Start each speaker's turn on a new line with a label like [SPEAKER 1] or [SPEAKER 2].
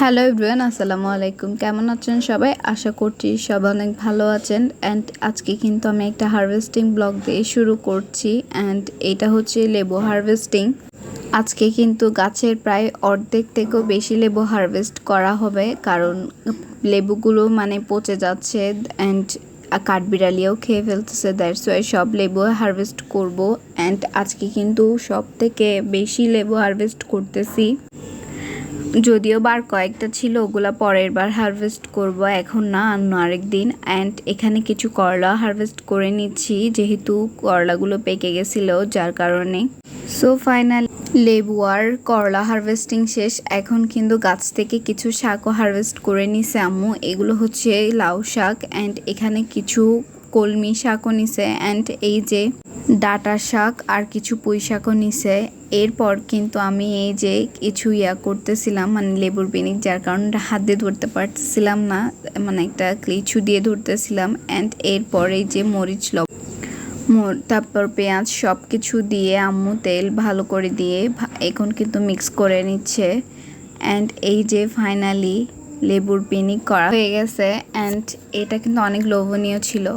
[SPEAKER 1] Hello everyone আসসালামু আলাইকুম। কেমন আছেন সবাই? আশা করছি সবাই অনেক ভালো আছেন। অ্যান্ড আজকে কিন্তু আমি একটা হারভেস্টিং ব্লগ দিয়ে শুরু করছি। অ্যান্ড এটা হচ্ছে লেবু হারভেস্টিং আজকে কিন্তু গাছের প্রায় অর্ধেক থেকেও বেশি লেবু হারভেস্ট করা হবে। কারণ লেবুগুলো মানে পচে যাচ্ছে অ্যান্ড কাঠবিড়ালিও খেয়ে ফেলতেছে। দ্যাটস ওয়াই সব লেবু হারভেস্ট করব। অ্যান্ড আজকে কিন্তু সব থেকে বেশি লেবু হারভেস্ট করতেছি। যদিও বার কয়েকটা ছিল, ওগুলা পরের বার হারভেস্ট করব। এখন না, অন্য আরেক দিন। অ্যান্ড এখানে কিছু করলা হারভেস্ট করে নিচ্ছি, যেহেতু করলাগুলো পেকে গেছিল, যার কারণে। সো ফাইনাল লেবু আর করলা হারভেস্টিং শেষ। এখন কিন্তু গাছ থেকে কিছু শাকও হারভেস্ট করে নিছে আম্মু। এগুলো হচ্ছে লাউ শাক অ্যান্ড এখানে কিছু কলমি শাকও নিছে। অ্যান্ড এই যে ডাটা শাক আর কিছু পুঁই শাকও নিছে। এরপর কিন্তু আমি এই যে কিছু ইয়া করতেছিলাম মানে লেবুর বেনিক, যার কারণে হাত দিয়ে ধরতে পারতেছিলাম না মানে একটা ক্লিচু দিয়ে ধরতেছিলাম অ্যান্ড এরপর এই যে মরিচ লব তারপর পেঁয়াজ সব কিছু দিয়ে আম্মু তেল ভালো করে দিয়ে এখন কিন্তু মিক্স করে নিচ্ছে। অ্যান্ড এই যে ফাইনালি লেবুর পিনিক করা হয়ে গেছে অ্যান্ড এটা কিন্তু অনেক লোভনীয় ছিল।